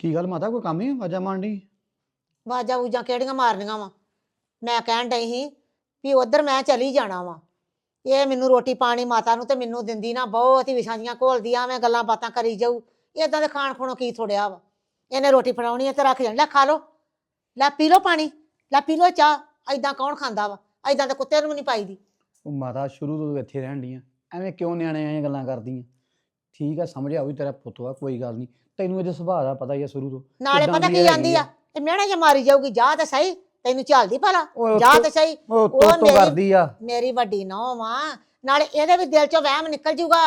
ਕੀ ਗੱਲ ਮਾਤਾ ਕੋਈ ਕੰਮ ਹੀ ਵਾਜਾ ਮਾਂਡੀ ਵਾਜਾਂ ਵੂਜਾਂ ਕਿਹੜੀਆਂ ਮਾਰਨੀਆਂ ਵਾ? ਮੈਂ ਕਹਿਣ ਡਈ ਸੀ ਵੀ ਉਧਰ ਮੈਂ ਚਲੀ ਜਾਣਾ ਵਾ। ਇਹ ਮੈਨੂੰ ਰੋਟੀ ਪਾਣੀ ਮਾਤਾ ਨੂੰ ਤੇ ਮੈਨੂੰ ਦਿੰਦੀ ਨਾ ਬਹੁਤ ਹੀ ਵਿਛਾਂ ਜੀਆਂ ਘੋਲਦੀ ਆ ਮੈਂ ਗੱਲਾਂ ਬਾਤਾਂ ਕਰੀ ਜਾਊ। ਇਦਾਂ ਦੇ ਖਾਣ ਖੁਣੋਂ ਕੀ ਥੋੜਿਆ ਵਾ? ਇਹਨੇ ਰੋਟੀ ਫੜਾਉਣੀ ਹੈ ਤੇ ਰੱਖ ਜਾਣੀ ਲੈ ਖਾ ਲੋ ਲੈ ਪੀ ਲੋ ਪਾਣੀ ਲੈ ਪੀ ਲੋ ਚਾਹ ਐਦਾਂ ਕੌਣ ਖਾਂਦਾ ਵਾ? ਐਦਾਂ ਤੇ ਕੁੱਤੇ ਨੂੰ ਵੀ ਨਹੀਂ ਪਾਈਦੀ। ਉਹ ਮਾਤਾ ਸ਼ੁਰੂ ਤੋਂ ਇੱਥੇ ਰਹਿਣ ਡੀਆਂ ਐਵੇਂ ਕਿਉਂ ਨਿਆਣੇ ਆਏ ਗੱਲਾਂ ਕਰਦੀਆਂ ਠੀਕ ਆ ਸਮਝ ਆਉ ਤੇਰਾ ਪੁੱਤ ਵਾ ਕੋਈ ਗੱਲ ਨਹੀਂ। ਤੈਨੂੰ ਇਹਦੇ ਸੁਭਾਅ ਦਾ ਪਤਾ ਹੀ ਆ ਸ਼ੁਰੂ ਤੋਂ। ਨਾਲੇ ਕਿੱਦਾਂ ਪਤਾ ਦੀ ਕੀ ਇਹ ਜਾਂਦੀ ਆ? ਤੇ ਮਿਹਣੇ ਜੇ ਮਾਰੀ ਜਾਊਗੀ ਜਾ ਤੇ ਸਹੀ ਤੈਨੂੰ ਝਾਲਦੀ ਭਲਾ। ਜਾ ਉੱਤੋਂ- ਤੇ ਸਹੀ। ਉਹ ਉਹ ਤੋਂ ਤੋਂ ਮੇਰੀ- ਕਰਦੀ ਆ। ਮੇਰੀ ਵੱਡੀ ਨੌਂ ਵਾਂ। ਨਾਲੇ ਇਹਦੇ ਵੀ ਦਿਲ ਚੋਂ ਵਹਿਮ ਨਿਕਲ ਜੂਗਾ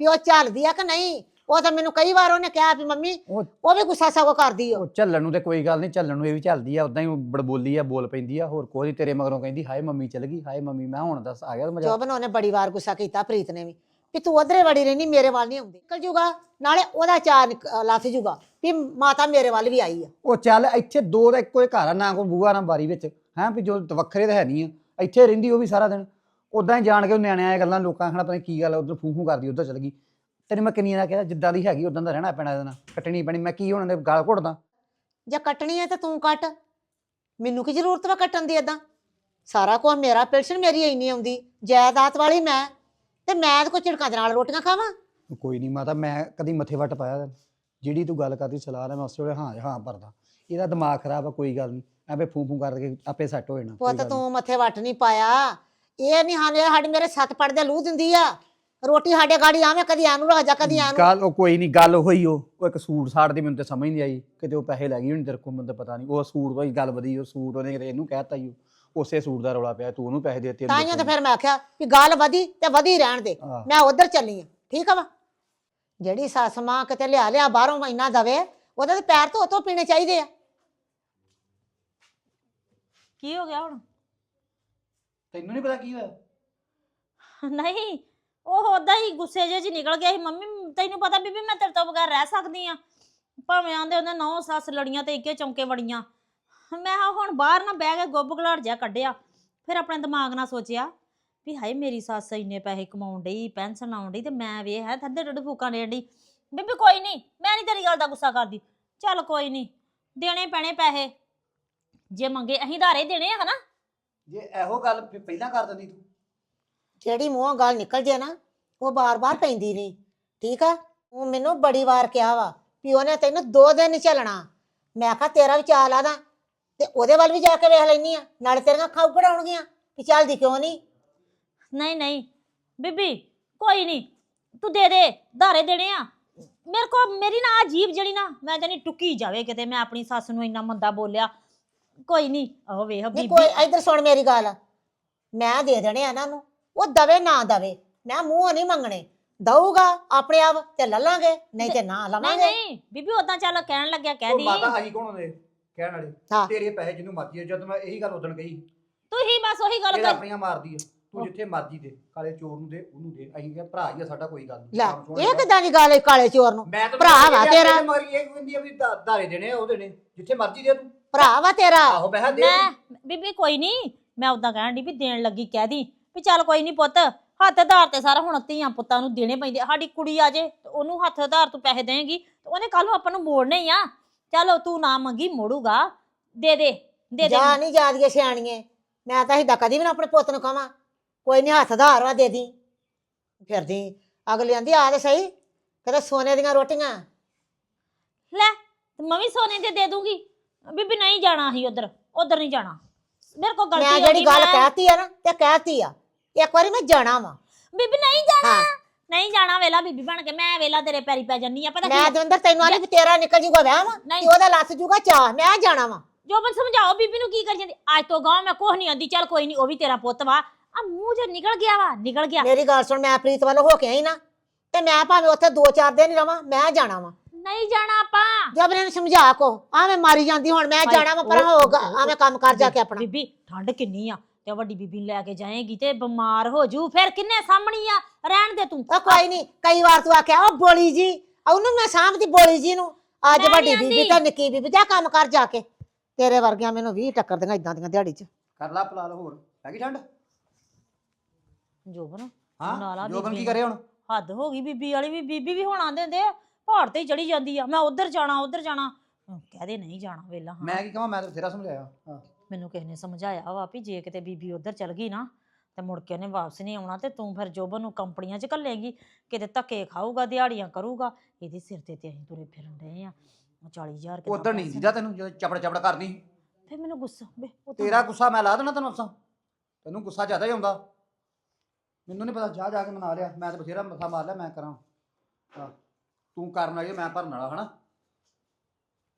ਵੀ ਉਹ ਚੱਲਦੀ ਆ ਕਿ ਨਹੀਂ? ਉਹ ਤਾਂ ਮੈਨੂੰ ਕਈ ਵਾਰ ਉਹਨੇ ਕਿਹਾ ਵੀ ਮੰਮੀ ਉਹ ਉਹ ਵੀ ਗੁੱਸਾ ਸਗੋਂ ਕਰਦੀ ਓ ਉਹ ਚੱਲਣ ਨੂੰ ਤੇ ਕੋਈ ਗੱਲ ਨਹੀਂ ਚੱਲਣ ਨੂੰ ਇਹ ਵੀ ਚੱਲਦੀ ਆ ਉਦਾਂ ਹੀ ਬੜਬੋਲੀ ਆ ਬੋਲ ਪੈਂਦੀ ਆ ਹੋਰ ਕੋਈ ਤੇਰੇ ਮਗਰੋਂ ਕਹਿੰਦੀ ਹਾਏ ਮੰਮੀ ਚਲ ਗਈ ਹਾਏ ਮੰਮੀ ਮੈਂ ਹੁਣ ਦੱਸ ਆ ਗਿਆ ਮਜ਼ਾ ਜੋਬਨ ਉਹਨੇ ਬੜੀ ਵਾਰ ਗੁੱਸਾ ਕੀਤਾ ਪ੍ਰੀਤ ਨੇ ਵੀ। ਵੀ ਤੂੰ ਉਧਰੇ ਵੜੀ ਰਹਿਨੀ ਮੇਰੇ ਵੱਲ ਨਹੀਂ ਆਉਂਦੀ। ਨਿਕਲ ਜੂਗਾ ਨਾਲੇ ਉਹਦਾ ਚਾਰ ਲੱਥ ਜੂਗਾ ਵੀ ਮਾਤਾ ਮੇਰੇ ਵੱਲ ਵੀ ਆਈ ਆ। ਉਹ ਚੱਲ ਇੱਥੇ ਦੋ ਦਾ ਇੱਕੋ ਹੀ ਘਰ ਆ ਨਾ ਕੋਈ ਬੂਆ ਨਾ ਬਾਰੀ ਵਿੱਚ। ਹੈ ਵੀ ਜੋ ਵੱਖਰੇ ਤਾਂ ਹੈ ਨਹੀਂ ਆ। ਇੱਥੇ ਰਹਿੰਦੀ ਉਹ ਵੀ ਸਾਰਾ ਦਿਨ। ਉਦਾਂ ਹੀ ਜਾਣ ਕੇ ਉਹ ਨਿਆਣਿਆਂ ਦੀਆਂ ਗੱਲਾਂ ਲੋਕਾਂ ਖਾਣਾ ਪਤਾ ਨੀ ਕੀ ਗੱਲ ਉਧਰ ਫੂ ਫੂ ਕਰਦੀ ਉਧਰ ਚਲ ਗਈ। ਤੈਨੂੰ ਮੈਂ ਕਿੰਨੀਆਂ ਦਾ ਕਿਹਾ ਜਿੱਦਾਂ ਦੀ ਹੈਗੀ ਉਦਾਂ ਦਾ ਰਹਿਣਾ ਪੈਣਾ ਇਹਦੇ ਨਾਲ। ਕੱਟਣੀ ਪੈਣੀ ਮੈਂ ਕੀ ਹੁਣ ਦੇ ਗਾਲ ਘੁੱਟਦਾ? ਜੇ ਕੱਟਣੀ ਹੈ ਤਾਂ ਤੂੰ ਕੱਟ। ਮੈਨੂੰ ਕੀ ਜ਼ਰੂਰਤ ਵਾ ਕੱਟਣ ਦੀ ਏਦਾਂ? ਸਾਰਾ ਕੁਝ ਮੇਰਾ ਪੈਨਸ਼ਨ ਮੇਰੀ ਇੰਨੀ ਆਉਂਦੀ। ਜਾਇਦਾਦ ਵਾਲੀ ਮੈਂ। ਤੇ ਮੈਂ ਤਾਂ ਕੋਈ ਝਿੜਕਾਂ ਦੇ ਨਾਲ ਰੋਟੀਆਂ ਖਾਵਾਂ? ਕੋਈ ਨਹੀਂ ਮਾਤਾ ਮੈਂ ਕਦੀ ਮੱਥੇ ਵੱਟ ਪਾਇਆ ਤੈਨੂੰ। ਜਿਹੜੀ ਤੂੰ ਗੱਲ ਕਰਦੀ ਸਲਾਹ ਨਾਲ ਮੈਂ ਉਸੇ ਵੇਲੇ ਹਾਂ ਹਾਂ ਭਰਦਾ। ਇਹਦਾ ਦਿਮਾਗ ਖਰਾਬ ਆ ਕੋਈ ਗੱਲ ਨਹੀਂ। ਐਵੇਂ ਫੂ ਫੂ ਕਰਕੇ ਆਪੇ ਸੈੱਟ ਹੋ ਜਾਣਾ ਕੋਈ ਪੁੱਤ ਗੱਲ ਨੀ। ਤੂੰ ਮੱਥੇ ਵੱਟ ਨਹੀਂ ਪਾਇਆ। ਇਹ ਨਹੀਂ ਹਾਲੇ ਸਾਡੇ ਮੇਰੇ ਸੱਤ ਪੜਦੇ ਲੂ ਦਿੰਦੀ ਆ। ਰੋਟੀ ਸਾਡੇ ਗਾੜੀ ਆਵੇਂ ਕਦੀ ਆਨੂੰ ਰੱਖ ਜਾ ਕਦੀ ਆਨੂੰ। ਗੱਲ ਉਹ ਕੋਈ ਨਹੀਂ ਗੱਲ ਹੋਈ ਉਹ। ਉਹ ਇੱਕ ਸੂਟ ਸਾੜ ਦੀ ਮੈਨੂੰ ਤੇ ਸਮਝ ਨਹੀਂ ਆਈ। ਕਿਤੇ ਉਹ ਪੈਸੇ ਲੈ ਗਈ ਹੁਣ ਤੇਰੇ ਕੋਲ ਮੈਨੂੰ ਤਾਂ ਪਤਾ ਨਹੀਂ। ਉਹ ਸੂਟ ਤੋਂ ਹੀ ਗੱਲ ਵਧੀ ਉਹ ਸੂਟ ਉਹਨੇ ਕਿਤੇ ਇਹਨੂੰ ਕਹਿਤਾ ਹੀ ਉਹ। ਉਸੇ ਸੂਟ ਦਾ ਰੌਲਾ ਪਿਆ ਤੂੰ ਉਹਨੂੰ ਪੈਸੇ ਦੇਤੇ ਤਾਈਆਂ ਤੇ ਫਿਰ ਮੈਂ ਆਖਿਆ ਵੀ ਗੱਲ ਵਧੀ ਤੇ ਵਧੀ ਰਹਿਣ ਦੇ। ਮੈਂ ਉਧਰ ਚੱਲੀ ਆ ਠੀਕ ਆ ਵਾ? ਜਿਹੜੀ ਸੱਸ ਮਾਂ ਕਿਤੇ ਲਿਆ ਲਿਆ ਬਾਹਰੋਂ ਮਹੀਨਾ ਦਵੇ ਉਹਦੇ ਤੇ ਪੈਰ ਧੋ ਧੋ ਪੀਣੇ ਚਾਹੀਦੇ ਆ। ਕੀ ਹੋ ਗਿਆ ਹੁਣ? ਤੈਨੂੰ ਨਹੀਂ ਪਤਾ ਕੀ ਹੋਇਆ? ਨਹੀਂ ਉਹ ਉਦਾਂ ਹੀ ਗੁੱਸੇ ਜਿਹੇ 'ਚ ਨਿਕਲ ਗਿਆ ਸੀ ਮੰਮੀ ਤੈਨੂੰ ਪਤਾ ਬੀਬੀ ਮੈਂ ਤੇਰੇ ਤੋਂ ਬਗੈਰ ਰਹਿ ਸਕਦੀ ਆ। ਭਾਵੇਂ ਆਂਦੇ ਉਹਦੇ ਨੌ ਸੱਸ ਲੜੀਆਂ ਤੇ ਇੱਕੇ ਚੌਂਕੇ ਵੜੀਆਂ। ਮੈਂ ਕਿਹਾ ਹੁਣ ਬਾਹਰ ਨਾ ਬਹਿ ਕੇ ਗੁੱਬ ਘਲਾੜ ਜਾ ਕੱਢਿਆ ਫਿਰ ਆਪਣੇ ਦਿਮਾਗ ਨਾਲ ਸੋਚਿਆ ਵੀ ਹਾਏ ਮੇਰੀ ਸੱਸ ਇੰਨੇ ਪੈਸੇ ਕਮਾਉਣ ਡਈ ਪੈਨਸ਼ਨ ਆਉਣ ਡਈ ਤੇ ਮੈਂ ਵੇ ਹੈ ਥੱਦੇ ਡੱਡ ਫੂਕਾਂ ਦੇਣ ਡਈ। ਬੀਬੀ ਕੋਈ ਨਹੀਂ ਮੈਂ ਨਹੀਂ ਤੇਰੀ ਗੱਲ ਦਾ ਗੁੱਸਾ ਕਰਦੀ। ਚੱਲ ਕੋਈ ਨਹੀਂ ਦੇਣੇ ਪੈਣੇ ਪੈਸੇ। ਜੇ ਮੰਗੇ ਅਸੀਂ ਧਾਰੇ ਦੇਣੇ ਆ ਹਨਾ? ਜੇ ਇਹੋ ਗੱਲ ਪਹਿਲਾਂ ਕਰ ਦਿੰਦੀ ਤੂੰ। ਜਿਹੜੀ ਮੂੰਹੋਂ ਗੱਲ ਨਿਕਲ ਜੇ ਨਾ ਉਹ ਬਾਰ-ਬਾਰ ਪੈਂਦੀ ਨਹੀਂ। ਠੀਕ ਆ? ਉਹ ਮੈਨੂੰ ਬੜੀ ਵਾਰ ਕਿਹਾ ਵਾ ਵੀ ਉਹਨੇ ਤੈਨੂੰ ਦੋ ਦਿਨ ਚੱਲਣਾ ਮੈਂ ਕਿਹਾ ਤੇਰਾ ਵੀ ਚਾਲ ਆਦਾ ਤੇ ਉਹਦੇ ਵੱਲ ਵੀ ਜਾ ਕੇ ਵੇਖ ਲੈਨੀ ਆ ਨਾਲੇ ਤੇਰੀਆਂ ਅੱਖਾਂ ਉਗੜਾਉਣਗੀਆਂ ਵੀ ਚੱਲਦੀ ਕਿਉਂ ਨਹੀਂ? ਨਹੀਂ ਨਹੀਂ ਬੀਬੀ ਕੋਈ ਨਹੀਂ ਤੂੰ ਦੇ ਦੇ ਧਾਰੇ ਦੇਣੇ ਆ। ਮੇਰੇ ਕੋ ਮੇਰੀ ਨਾ ਅਜੀਬ ਜਿਹੜੀ ਨਾ ਮੈਂ ਜਾਨੀ ਟੁੱਕੀ ਜਾਵੇ ਕਿਤੇ ਮੈਂ ਆਪਣੀ ਸੱਸ ਨੂੰ ਇੰਨਾ ਮੰਦਾ ਬੋਲਿਆ। ਕੋਈ ਨਹੀਂ ਉਹ ਵੇਖ ਨਹੀਂ ਬੀਬੀ। ਕੋਈ ਇੱਧਰ ਸੁਣ ਮੇਰੀ ਗੱਲ। ਮੈਂ ਦੇ ਦੇਣੇ ਆ ਇਹਨਾਂ ਨੂੰ ਉਹ ਦਵੇ ਨਾ ਦਵੇ ਮੈਂ ਮੂੰਹ ਨਹੀਂ ਮੰਗਣੇ। ਦਊਗਾ ਆਪਣੇ ਆਪ ਤੇ ਲੱਲਾਂਗੇ ਨਹੀਂ ਤੇ ਨਾ ਨਹੀਂ ਲਵਾਂਗੇ। ਨਹੀਂ ਬੀਬੀ ਉਦਾਂ ਚੱਲ ਕਹਿਣ ਲੱਗਿਆ ਕਹਿ ਉਹ ਦੀ। ਮਾਤਾ ਆਹੀ ਕੋਣ ਹੁੰਦੇ ਕਹਿਣ ਵਾਲੇ ਹਾਂ। ਤੇਰੇ ਪੈਸੇ ਜਿਹਨੂੰ ਮਰਜ਼ੀ ਜਦ ਮੈਂ ਇਹੀ ਗੱਲ ਉਦੋਂ ਕਹੀ ਤੂੰ ਹੀ ਬਸ ਉਹੀ ਗੱਲ ਇਹ ਕਰ ਆਪਣੀਆਂ ਮਾਰਦੀ ਆ ਤੂੰ ਜਿੱਥੇ ਮਰਜ਼ੀ ਦੇ ਕਾਲੇ ਚੋਰ ਨੂੰ ਦੇ ਉਹਨੂੰ ਦੇ ਅਸੀਂ ਕਿਹਾ ਭਰਾ ਹੀ ਆ ਸਾਡਾ ਕੋਈ ਗੱਲ ਨਹੀਂ ਲੈ ਕੰਮ ਸੁਣ ਇਹ। ਕਿਦਾਂ ਦੀ ਗੱਲ ਹੈ ਕਾਲੇ ਚੋਰ ਨੂੰ? ਮੈਂ ਤਾਂ ਭਰਾ ਵਾ ਤੇਰਾ। ਮਗਰ ਇਹ ਕਹਿੰਦੀ ਆ ਵੀ ਧਾ- ਧਾਰੇ ਦੇਣੇ ਆ ਉਹ ਦੇਣੇ ਜਿੱਥੇ ਮਰਜ਼ੀ ਦੇ ਤੂੰ। ਭਰਾ ਵਾ ਤੇਰਾ। ਆਹੋ ਕਿਹਾ ਦੇ ਮੈਂ ਬੀਬੀ ਕੋਈ ਨਹੀਂ ਮੈਂ ਉਦਾਂ ਕਹਿਣ ਦੀ ਵੀ ਦੇਣ ਲੱਗੀ ਕਹਿ ਦੀ ਵੀ ਚੱਲ ਕੋਈ ਨਹੀਂ ਪੁੱਤ ਹੱਥ ਆਧਾਰ ਤੇ ਸਾਰਾ ਹੁਣ ਧੀਆਂ ਪੁੱਤਾਂ ਨੂੰ ਦੇਣੇ ਪੈਂਦੇ ਸਾਡੀ ਕੁੜੀ ਆ ਜੇ ਤੇ ਉਹਨੂੰ ਹੱਥ ਆਧਾਰ ਤੂੰ ਪੈਸੇ ਦੇਂਗੀ ਤੇ ਉਹਨੇ ਕੱਲ ਨੂੰ ਆਪਾਂ ਨੂੰ ਮੋੜਨੇ ਹੀ ਆ। ਚਲੋ ਤੂੰ ਨਾ ਮੰਗੀ ਮੋੜੂਗਾ। ਦੇ ਦੇ ਦੇ ਦੇ ਜਾ ਨਹੀਂ ਜਾਦੀਆਂ ਸਿਆਣੀਏ ਮੈਂ ਤਾਂ ਹਿੱਦਾ ਕਦੀ ਵੀ ਨਾ ਆਪਣੇ ਪੁੱਤ ਨੂੰ ਕਹਾਂ ਕੋਈ ਨਹੀਂ ਹੱਥ ਧਾਰ ਵਾ ਦੇ ਦੀ। ਫਿਰਦੀ ਅਗਲੀ ਆਂਦੀ ਆ ਤੇ ਸਹੀ ਕਦੇ ਸੋਨੇ ਦੀਆਂ ਰੋਟੀਆਂ। ਲੈ ਤੇ ਮੈਂ ਵੀ ਸੋਨੇ ਦੇ ਦੇ ਦੂੰਗੀ। ਬੀਬੀ ਨਹੀਂ ਜਾਣਾ ਅਸੀਂ ਉਧਰ ਉਧਰ ਨਹੀਂ ਜਾਣਾ। ਮੇਰੇ ਕੋਲ ਗਲਤੀ ਮੈਂ ਹੋ ਜਿਹੜੀ ਗਈ, ਗੱਲ ਮੈਂ- ਕਹਿਤੀ ਆ ਨਾ ਤੇ ਕਹਿਤੀ ਆ ਇੱਕ ਵਾਰੀ ਮੈਂ ਜਾਣਾ ਵਾ। ਬੀਬੀ ਨਹੀਂ ਜਾਣਾ। ਹਾਂ। ਨਹੀਂ ਜਾਣਾ ਵੇਲਾ ਬੀਬੀ ਬਣ ਕੇ ਮੈਂ ਵੇਲਾ ਤੇਰੇ ਪੈਰੀ ਪੈ ਜੰਨੀ ਆ ਪਤਾ ਮੈਂ ਕੀ ਦਵਿੰਦਰ ਤੈਨੂੰ ਆਨੀ ਵੀ ਤੇਰਾ ਨਿਕਲ ਜੂਗਾ ਵਹਿਮ ਨਹੀਂ। ਤੇ ਉਹਦਾ ਲੱਥ ਜੂਗਾ ਚਾਹ ਮੈਂ ਜਾਣਾ ਵਾ। ਜੋ ਬਨ ਸਮਝਾਓ ਬੀਬੀ ਨੂੰ ਕੀ ਕਰੀ ਜਾਂਦੀ? ਅੱਜ ਤੋਂ ਗਾਂ ਮੈਂ ਕੁਛ ਨਹੀਂ ਆਂਦੀ ਚੱਲ ਕੋਈ ਨਹੀਂ ਉਹ ਵੀ ਤੇਰਾ ਪੁੱਤ ਵਾ। ਆ ਮੂੰਹ ਜੇ ਨਿਕਲ ਗਿਆ ਵਾ ਨਿਕਲ ਗਿਆ। ਮੇਰੀ ਗੱਲ ਸੁਣ ਮੈਂ ਪ੍ਰੀਤ ਵੱਲ ਹੋ ਕੇ ਆਈ ਨਾ ਤੇ ਮੈਂ ਭਾਵੇਂ ਉੱਥੇ ਦੋ ਚਾਰ ਦਿਨ ਹੀ ਰਵਾਂ ਮੈਂ ਜਾਣਾ ਵਾ। ਨਹੀਂ ਜਾਣਾ ਆਪਾਂ। ਜਦ ਨੇ ਸਮਝਾ ਕੋ ਆਵੇਂ ਮਾਰੀ ਜਾਂਦੀ ਹੁਣ ਮੈਂ ਜਾਣਾ ਵਾ ਪਰ ਉਹ- ਹੋਗਾ ਆਵੇਂ ਕੰਮ ਕਰ ਜਾ ਕੇ ਆਪਣਾ। ਬੀਬੀ ਠੰਡ ਕਿੰਨੀ ਆ। ਤੇ ਵੱਡੀ ਬੀਬੀ ਨੂੰ ਲੈ ਕੇ ਜਾਏਗੀ ਤੇ ਬਿਮਾਰ ਹੋ ਜੂ। ਫਿਰ ਕਿੰਨੇ ਸਾਹਮਣੀ ਆ? ਰਹਿਣ ਦੇ ਤੂੰ। ਉਹ ਕੋਈ ਨਹੀਂ ਕਈ ਵਾਰ ਤੂੰ ਆਖਿਆ ਉਹ ਬੋਲੀ ਜੀ ਉਹਨੂੰ ਮੈਂ ਸਾਂਭਦੀ ਬੋਲੀ ਜੀ ਨੂੰ। ਅੱਜ ਮੈਂ ਵੱਡੀ ਨੀ ਬੀਬੀ ਆਂਦੀ। ਤੇ ਨਿੱਕੀ ਬੀਬੀ ਜਾ ਕੰਮ ਕਰ ਜਾ ਕੇ। ਤੇਰੇ ਵਰਗੀਆਂ ਮੈਨੂੰ 20 ਟੱਕਰ ਦੀਆਂ ਇਦਾਂ ਦੀਆਂ ਦਿਹਾੜੀ 'ਚ। ਕਰ ਲਾ ਪਲਾਲ ਹੋਰ। ਹੈਗੀ ਠੰਡ? ਜੋਬਨ ਹਾਂ? ਨਾਲਾ ਜੋਬਨ ਕੀ ਬੀਬੀ ਕਰੇ ਹੁਣ? ਹੱਦ ਹੋ ਗਈ ਬੀਬੀ ਵਾਲੀ ਵੀ ਬੀਬੀ ਵੀ ਹੁਣ ਆਂਦੇ ਹੁੰਦੇ ਆ ਪਹਾੜ ਤੇ ਹੀ ਚੜੀ ਜਾਂਦੀ ਆ। ਮੈਂ ਉਧਰ ਜਾਣਾ ਉਧਰ ਜਾਣਾ। ਕਹਿ ਦੇ ਨਹੀਂ ਜਾਣਾ ਵੇਲਾ ਹਾਂ। ਮੈਂ ਕੀ ਕਹਾਂ ਮੈਂ ਤਾਂ ਬਥੇਰਾ ਸਮਝਾਇਆ। ਹਾਂ। ਮੈਨੂੰ ਕਿਸੇ ਨੇ ਸਮਝਾਇਆ ਵਾ ਵੀ ਜੇ ਕਿਤੇ ਬੀਬੀ ਉਧਰ ਚਲ ਗਈ ਨਾ ਤੇ ਮੁੜ ਕੇ ਉਹਨੇ ਵਾਪਸ ਨਹੀਂ ਆਉਣਾ ਤੇ ਤੂੰ ਫਿਰ ਜੋਬਨ ਨੂੰ ਕੰਪਨੀਆਂ 'ਚ ਘੱਲੇਗੀ ਕਿਤੇ ਧੱਕੇ ਖਾਊਗਾ ਦਿਹਾੜੀਆਂ ਕਰੂਗਾ ਇਹਦੇ ਸਿਰ ਤੇ ਤੇ ਅਸੀਂ ਤੁਰੇ ਫਿਰਨ ਰਹੇ ਆ। 40000 ਕਿੱਦਾਂ ਉਧਰ ਨਹੀਂ ਦੀਦਾ ਤੈਨੂੰ ਜਦੋਂ ਚਪੜ ਚਪੜ ਕਰਨੀ ਫਿਰ ਮੈਨੂੰ ਗੁੱਸਾ ਵੇ ਉਹ ਤਾਂ- ਤੇਰਾ ਗੁੱਸਾ ਮੈਂ ਲਾ ਦੇਣਾ ਤੈਨੂੰ ਅਫਸਾਂ ਤੈਨੂੰ ਗੁੱਸਾ ਜ਼ਿਆਦਾ ਹੀ ਆਉਂਦਾ। ਮੈਨੂੰ ਨਹੀਂ ਪਤਾ ਜਾ ਜਾ ਕੇ ਮਨਾ ਲਿਆ। ਮੈਂ ਤਾਂ ਬਥੇਰਾ ਮੱਥਾ ਮਾਰ ਲਿਆ ਮੈਂ ਕਰਾਂ। ਹਾਂ ਤੂੰ ਕਰਨ ਵਾਲੀ ਆ, ਮੈਂ ਭਰਨ ਵਾਲਾ ਹਨਾ?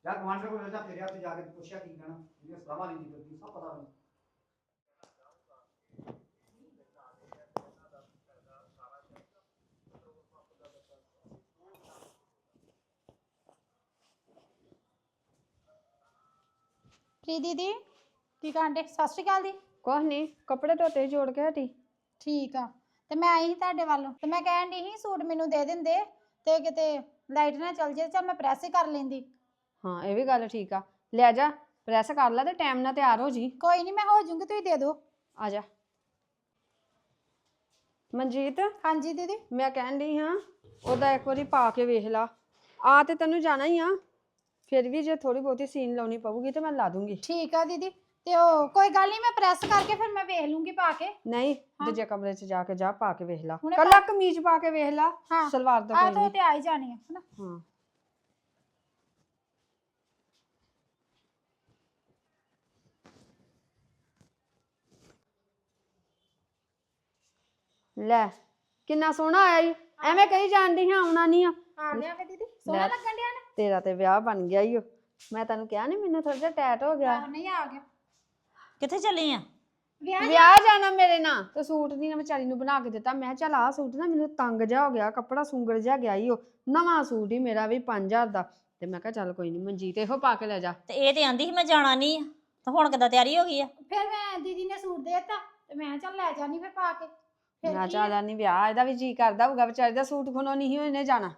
ਜਾ ਕਮਾਂਡਰ ਕੋਲ ਜਾ ਤੇਰੇ ਹੱਥ ਜਾ ਕੇ ਪੁੱਛਿਆ ਕੀ ਕਹਿਣਾ ਇਹ ਸਲਾਮਾਂ ਨਹੀਂ ਕਰਦੀ ਸਭ ਪਤਾ ਮੈਨੂੰ। ਪ੍ਰੀ ਦੀਦੀ ਕੀ ਕਾਂਡੇ ਸਤਿ ਸ਼੍ਰੀ ਅਕਾਲ ਦੀ ਕੁਛ ਨਹੀਂ ਕੱਪੜੇ ਧੋਤੇ ਜੋੜ ਕੇ ਹਟੀ। ਠੀਕ ਆ ਤੇ ਮੈਂ ਆਈ ਸੀ ਤੁਹਾਡੇ ਵੱਲ ਤੇ ਮੈਂ ਕਹਿਣ ਦੀ ਸੀ ਸੂਟ ਮੈਨੂੰ ਦੇ ਦਿੰਦੇ ਤੇ ਕਿਤੇ ਲਾਈਟ ਨਾ ਚੱਲ ਜੇ ਤਾਂ ਮੈਂ ਪ੍ਰੈਸ ਹੀ ਕਰ ਲੈਂਦੀ। ਹਾਂ ਇਹ ਵੀ ਗੱਲ ਠੀਕ ਆ। ਲੈ ਜਾ ਪ੍ਰੈਸ ਕਰ ਲੈ ਤੇ ਟਾਈਮ ਨਾਲ ਤਿਆਰ ਹੋ ਜੀ। ਕੋਈ ਨਹੀਂ ਮੈਂ ਹੋ ਜਾਊਂਗੀ ਤੁਸੀਂ ਦੇ ਦਿਓ। ਆ ਜਾ। ਮਨਜੀਤ? ਹਾਂਜੀ ਦੀਦੀ। ਮੈਂ ਕਹਿਣ ਡਈ ਹਾਂ ਉਹਦਾ ਇੱਕ ਵਾਰੀ ਪਾ ਕੇ ਵੇਖ ਲਾ। ਆ ਤੇ ਤੈਨੂੰ ਜਾਣਾ ਹੀ ਆ। ਫਿਰ ਵੀ ਜੇ ਥੋੜੀ ਬਹੁਤੀ ਸੀਨ ਲਾਉਣੀ ਪਊਗੀ ਤੇ ਮੈਂ ਲਾ ਦੂੰਗੀ। ਠੀਕ ਆ ਦੀਦੀ। ਤੇ ਉਹ ਕੋਈ ਗੱਲ ਨਹੀਂ ਮੈਂ ਪ੍ਰੈਸ ਕਰਕੇ ਫਿਰ ਮੈਂ ਵੇਖ ਲੂੰਗੀ ਪਾ ਕੇ। ਨਹੀਂ। ਦੂਜੇ ਕਮਰੇ 'ਚ ਜਾ ਕੇ ਜਾ ਪਾ ਕੇ ਵੇਖ ਲਾ। ਹੁਣੇ ਕੱਲਾ ਕਮੀਜ਼ ਪਾ ਕੇ ਵੇਖ ਲਾ। ਹਾਂ। ਸਲਵਾਰ ਦਾ ਆ ਕੋਈ ਤਾਂ ਨਹੀਂ ਤੇ ਆ ਹੀ ਜਾਣੀ ਆ ਹਨਾ? ਹਾਂ। ਲੈ ਕਿੰਨਾ ਸੋਹਣਾ ਆਇਆ ਈ। ਐਵੇਂ ਕਹੀ ਜਾਂਦੀ ਹਾਂ ਆਉਣਾ ਨਹੀਂ ਆ। ਆ ਗਿਆ ਵੇ ਦੀਦੀ ਸੋਹਣਾ ਲੈ। ਲੱਗਣ ਡਿਆ ਨਾ। ਤੇਰਾ ਤੇ ਵਿਆਹ ਬਣ ਗਿਆ ਈ ਓ। ਮੈਂ ਤੈਨੂੰ ਕਿਹਾ ਨਹੀਂ ਮੈਨੂੰ ਥੋੜਾ ਜਿਹਾ ਟੈਟ ਹੋ ਗਿਆ। ਆਹੋ, ਨਹੀਂ ਆ ਗਿਆ। ਕਿੱਥੇ ਚੱਲੀ ਆ? ਵਿਆਹ ਵਿਆਹ ਜਾਣਾ ਮੇਰੇ ਨਾਲ। ਤੇ ਸੂਟ ਦੀ ਨਾ ਵਿਚਾਰੀ ਨੂੰ ਬਣਾ ਕੇ ਦਿੱਤਾ। ਮੈਂ ਕਿਹਾ ਚੱਲ ਆਹ ਸੂਟ ਨਾ ਮੈਨੂੰ ਤੰਗ ਜਾ ਹੋ ਗਿਆ ਕੱਪੜਾ ਸੁੰਗੜ ਜਾ ਗਿਆ ਈ ਉਹ ਨਵਾਂ ਸੂਟ ਹੀ ਮੇਰਾ ਵੀ 5000 ਦਾ। ਤੇ ਮੈਂ ਕਿਹਾ ਚੱਲ ਕੋਈ ਨਹੀਂ ਮਨਜੀਤ ਇਹੋ ਪਾ ਕੇ ਲੈ ਜਾ। ਤੇ ਇਹ ਤੇ ਆਂਦੀ ਸੀ ਮੈਂ ਜਾਣਾ ਨਹੀਂ ਆ। ਤਾਂ ਹੁਣ ਕਿੱਦਾਂ ਤਿਆਰੀ ਹੋ ਗਈ ਆ? ਫਿਰ ਮੈਂ ਦੀਦੀ ਨੇ ਸੂਟ ਦੇ ਦਿੱਤਾ। ਤੇ ਮੈਂ ਕਿਹਾ ਚੱਲ ਲੈ ਜਾਨੀ ਫਿਰ ਪਾ ਕੇ। ਫਿਰ ਮੈਂ ਕੀ ਚੱਲ ਨਹੀਂ ਵਿਆਹ ਇਹਦਾ ਵੀ ਜੀ ਕਰਦਾ ਹੋਊਗਾ ਵਿਚਾਰੀ ਦਾ ਸੂਟ ਖਣੋ ਨਹੀਂ ਉਹਨੇ ਜਾਣਾ।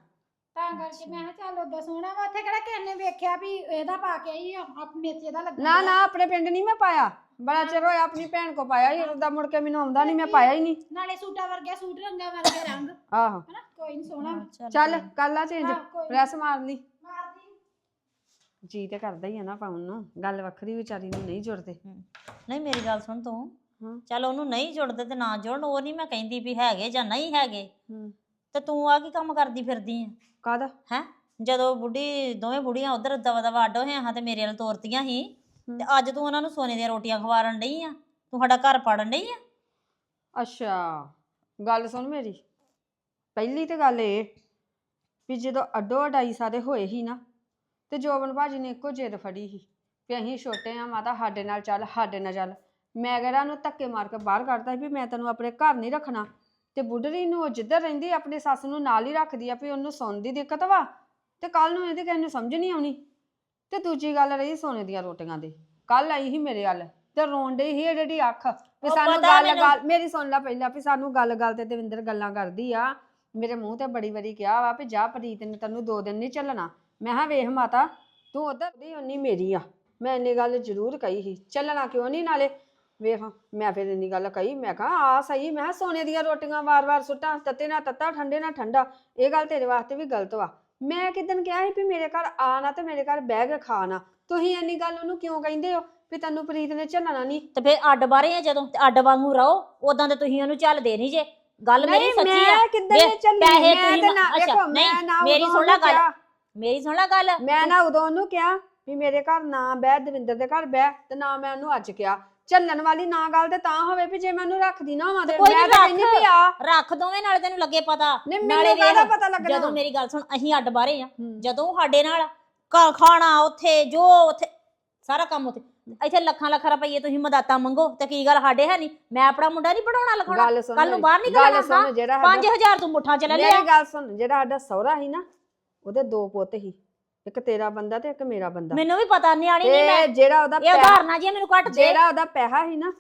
ਤਾਂ ਕਰਕੇ ਮੈਂ ਕਿਹਾ ਚੱਲ ਓਦਾਂ ਸੋਹਣਾ ਵਾ ਉੱਥੇ ਕਿਹੜਾ ਕਿਸੇ ਨੇ ਵੇਖਿਆ ਵੀ ਇਹਦਾ ਪਾ ਕੇ ਆਈ ਆ ਆਪ ਮੇਚੇ ਦਾ ਲੱਗਾ ਨਾ ਨਾ ਆਪਣੇ ਪਿੰਡ ਨਹੀਂ ਮੈਂ ਪਾਇਆ। ਬੜਾ ਚਿਰ ਹੋਇਆ ਆਪਣੀ ਭੈਣ ਕੋ ਪਾਇਆ ਹੀ ਉਹਦਾ ਮੁੜ ਕੇ ਮੈਨੂੰ ਆਉਂਦਾ ਨਹੀਂ ਮੈਂ ਪਾਇਆ ਹੀ ਨਹੀਂ। ਨਾਲੇ ਸੂਟਾਂ ਵਰਗੇ ਸੂਟ ਰੰਗਾ ਵਰਗੇ ਰੰਗ। ਆਹੋ। ਹਨਾ ਕੋਈ ਨਹੀਂ ਸੋਹਣਾ ਵਾ। ਚੱਲ ਕਰ ਲਾ ਚੇਂਜ ਹਾਂ, ਕੋਈ ਨੀ। ਪ੍ਰੈਸ ਮਾਰ ਲਈ। ਮਾਰਦੀ। ਜੀ ਤੇ ਕਰਦਾ ਹੀ ਆ ਨਾ ਪਾਉਣ ਨੂੰ ਗੱਲ ਵੱਖਰੀ ਵਿਚਾਰੀ ਨੂੰ ਨਹੀਂ ਜੁੜਦੇ। ਨਹੀਂ ਮੇਰੀ ਗੱਲ ਸੁਣ ਤੂੰ। ਹਾਂ। ਚੱਲ ਉਹਨੂੰ ਨਹੀਂ ਜੁੜਦੇ ਤੇ ਨਾ ਜੁੜਨ ਉਹ ਨਹੀਂ ਮੈਂ ਕਹਿੰਦੀ ਵੀ ਹੈਗੇ ਜਾਂ ਨਹੀਂ ਹੈਗੇ। ਹੂੰ। ਤੇ ਤੂੰ ਆ ਕੀ ਕੰਮ ਕਰਦੀ ਫਿਰਦੀ ਆ? ਕਾਦਾ ਹੈ? ਜਦੋਂ ਬੁੱਢੀ ਦੋਵੇਂ ਬੁੜੀਆਂ ਉਧਰ ਦਵਾ ਦਵਾ ਅੱਡ ਹੋਈਆਂ ਹਾਂ ਤੇ ਮੇਰੇ ਵੱਲ ਤੋਰਤੀਆਂ ਸੀ। ਤੇ ਅੱਜ ਤੂੰ ਉਹਨਾਂ ਨੂੰ ਸੋਨੇ ਦੀਆਂ ਰੋਟੀਆਂ ਖਵਾਰਨ ਡਈ ਆ? ਤੂੰ ਸਾਡਾ ਘਰ ਪਾੜਨ ਡਈ ਆ? ਅੱਛਾ ਗੱਲ ਸੁਣ ਮੇਰੀ। ਪਹਿਲੀ ਤੇ ਗੱਲ ਇਹ ਵੀ ਜਦੋਂ ਅੱਡੋ ਅਡਾਈ ਸਾਰੇ ਹੋਏ ਹੀ ਨਾ ਤੇ ਜੋਬਨ ਭਾਜੀ ਨੇ ਇੱਕੋ ਜਿੱਦ ਫੜੀ ਸੀ ਵੀ ਅਸੀਂ ਛੋਟੇ ਆ ਮਾਤਾ ਸਾਡੇ ਨਾਲ ਚੱਲ ਸਾਡੇ ਨਾਲ ਚੱਲ। ਮੈਂ ਕਿਹੜਾ ਨੂੰ ਧੱਕੇ ਮਾਰ ਕੇ ਬਾਹਰ ਕੱਢਦਾ ਸੀ ਵੀ ਮੈਂ ਤੈਨੂੰ ਆਪਣੇ ਘਰ ਨਹੀਂ ਰੱਖਣਾ। ਤੇ ਬੁੱਢੜੀ ਨੂੰ ਉਹ ਜਿੱਧਰ ਰਹਿੰਦੀ ਆਪਣੀ ਸੱਸ ਨੂੰ ਨਾਲ ਹੀ ਰੱਖਦੀ ਆ ਵੀ ਉਹਨੂੰ ਸੌਣ ਦੀ ਦਿੱਕਤ ਵਾ। ਤੇ ਕੱਲ ਨੂੰ ਇਹਦੇ ਕਿਸੇ ਨੂੰ ਸਮਝ ਨਹੀਂ ਆਉਣੀ। ਤੇ ਦੂਜੀ ਗੱਲ ਰਹੀ ਸੋਨੇ ਦੀਆਂ ਰੋਟੀਆਂ ਦੀ। ਕੱਲ ਆਈ ਸੀ ਮੇਰੇ ਵੱਲ ਤੇ ਰੋਣ ਡਈ ਸੀ ਇਹ ਜਿਹੜੀ ਅੱਖ। ਵੀ ਉਹ ਸਾਨੂੰ ਪਤਾ ਗੱਲ ਮੈਨੂੰ। ਗੱਲ ਮੇਰੀ ਸੁਣ ਲੈ ਪਹਿਲਾਂ ਵੀ ਸਾਨੂੰ ਗੱਲ ਗੱਲ ਤੇ ਦਵਿੰਦਰ ਗੱਲਾਂ ਕਰਦੀ ਆ। ਮੇਰੇ ਮੂੰਹ ਤੇ ਬੜੀ ਵਾਰੀ ਕਿਹਾ ਵਾ ਵੀ ਜਾ ਪ੍ਰੀਤ ਨੇ ਤੈਨੂੰ ਦੋ ਦਿਨ ਨਹੀਂ ਚੱਲਣਾ। ਮੈਂ ਹਾਂ ਵੇਖ ਮਾਤਾ ਤੂੰ ਉਧਰ ਦੀ ਉਨੀ ਮੇਰੀ ਆ। ਮੈਂ ਇੰਨੀ ਗੱਲ ਜ਼ਰੂਰ ਕਹੀ ਸੀ ਚੱਲਣਾ ਕਿਉਂ ਨਹੀਂ ਨਾਲੇ? ਵੇਖ ਮੈਂ ਫਿਰ ਇੰਨੀ ਗੱਲ ਕਹੀ ਮੈਂ ਕਿਹਾ ਆ ਸਹੀ ਮੈਂ ਕਿਹਾ ਸੋਨੇ ਦੀਆਂ ਰੋਟੀਆਂ ਵਾਰ-ਵਾਰ ਸੁੱਟਾਂ ਤੱਤੇ ਨਾ ਤੱਤਾ ਠੰਡੇ ਨਾ ਠੰਡਾ ਇਹ ਗੱਲ ਤੇਰੇ ਵਾਸਤੇ ਵੀ ਗਲਤ ਵਾ। ਮੈਂ ਕਿਦਨ ਕਿਹਾ ਸੀ ਵੀ ਮੇਰੇ ਘਰ ਆਣਾ ਤੇ ਮੇਰੇ ਘਰ ਬਹਿ ਕੇ ਖਾਣਾ? ਤੁਸੀਂ ਇੰਨੀ ਗੱਲ ਉਹਨੂੰ ਕਿਉਂ ਕਹਿੰਦੇ ਹੋ? ਵੀ ਤੈਨੂੰ ਪ੍ਰੀਤ ਨੇ ਚੱਲਣਾ ਨਹੀਂ। ਤੇ ਫੇਰ ਅੱਡ ਬਾਰੇ ਆ ਜਦੋਂ ਤੇ ਅੱਡ ਵਾਂਗੂ ਰਹੋ ਉਦਾਂ ਤੇ ਤੁਸੀਂ ਉਹਨੂੰ ਚੱਲਦੇ ਨਹੀਂ ਜੇ। ਗੱਲ ਮੇਰੀ ਨਹੀਂ ਸੱਚੀ ਆ। ਮੈਂ ਕਿੱਦਾਂ ਨੇ ਚੱਲੀ ਪੈਸੇ ਮੈਂ ਤੁਸੀਂ ਤੇ ਮ- ਨਾ ਅੱਛਾ, ਦੇਖੋ ਮੈਂ ਨਾ ਮੇਰੀ ਉਦੋਂ ਸੁਣ ਲੈ ਉਹਨੂੰ ਗੱਲ। ਕਿਹਾ, ਮੇਰੀ ਸੁਣ ਲੈ ਗੱਲ। ਮੈਂ ਨਾ ਉਦੋਂ ਉਹਨੂੰ ਕਿਹਾ ਵੀ ਮੇਰੇ ਘਰ ਨਾ ਬਹਿ ਦਵਿੰਦਰ ਦੇ ਘਰ ਬਹਿ ਤੇ ਨਾ ਮੈਂ ਉਹਨੂੰ ਅੱਜ ਕਿਹਾ। ਚੱਲਣ ਵਾਲੀ ਨਾ ਗੱਲ ਤੇ ਤਾਂ ਹੋਵੇ ਵੀ ਜੇ ਮੈਂ ਉਹਨੂੰ ਰੱਖਦੀ ਨਾ ਹੋਵਾਂ ਤੇ ਕੋਈ ਮੈਂ ਨੀ ਤਾਂ ਕਹਿੰਦੀ ਰੱਖ। ਵੀ ਆ। ਰੱਖ ਦੋਵੇਂ ਨਾਲੇ ਤੈਨੂੰ ਲੱਗੇ ਪਤਾ। ਨਹੀਂ ਨਾਲੇ ਮੈਨੂੰ ਕਾਹਦਾ ਵੇਖ, ਪਤਾ ਲੱਗਣਾ? ਜਦੋਂ ਮੇਰੀ ਗੱਲ ਸੁਣ ਅਸੀਂ ਅੱਡ ਬਾਰੇ ਆ। ਹੂੰ। ਜਦੋਂ ਸਾਡੇ ਨਾਲ ਘਰ ਖਾਣਾ ਉੱਥੇ ਜੋ ਉੱਥੇ ਸਾਰਾ ਕੰਮ ਉੱਥੇ। ਇੱਥੇ ਲੱਖਾਂ ਲੱਖ ਰੁਪਏ ਤੁਸੀਂ ਮਦਦਾਂ ਮੰਗੋ ਤੇ ਕੀ ਗੱਲ ਸਾਡੇ ਹੈ ਨਹੀਂ ਮੈਂ ਆਪਣਾ ਮੁੰਡਾ ਨਹੀਂ ਪੜਾਉਣਾ ਲਿਖਾਉਣਾ। ਗੱਲ ਸੁਣ ਕੱਲ ਨੂੰ ਬਾਹਰ ਨਿਕਲ ਗੱਲ ਆਉਣਾ ਸੁਣ ਜਿਹੜਾ ਸਾਡਾ 5000 ਤੂੰ ਮੁੱਠਾਂ ਚ ਲੈ ਲਿਆ। ਮੇਰੀ ਗੱਲ ਸੁਣ ਜਿਹੜਾ ਸਾਡਾ ਸਹੁਰਾ ਸੀ ਨਾ ਉਹਦੇ ਦੋ ਪੁੱਤ ਸੀ। ਇੱਕ ਤੇਰਾ ਬੰਦਾ ਤੇ ਇੱਕ ਮੇਰਾ ਬੰਦਾ। ਮੈਨੂੰ ਵੀ ਪਤਾ ਨਿਆਣੀ ਨਹੀਂ ਮੈਂ। ਤੇ ਜਿਹੜਾ ਉਹਦਾ ਇਹ ਪੈਸਾ ਉਦਾਹਰਨਾਂ ਜੀ ਮੈਨੂੰ ਕੱਟ ਦੇ। ਜਿਹੜਾ ਉਹਦਾ ਪੈਸਾ ਸੀ ਨਾ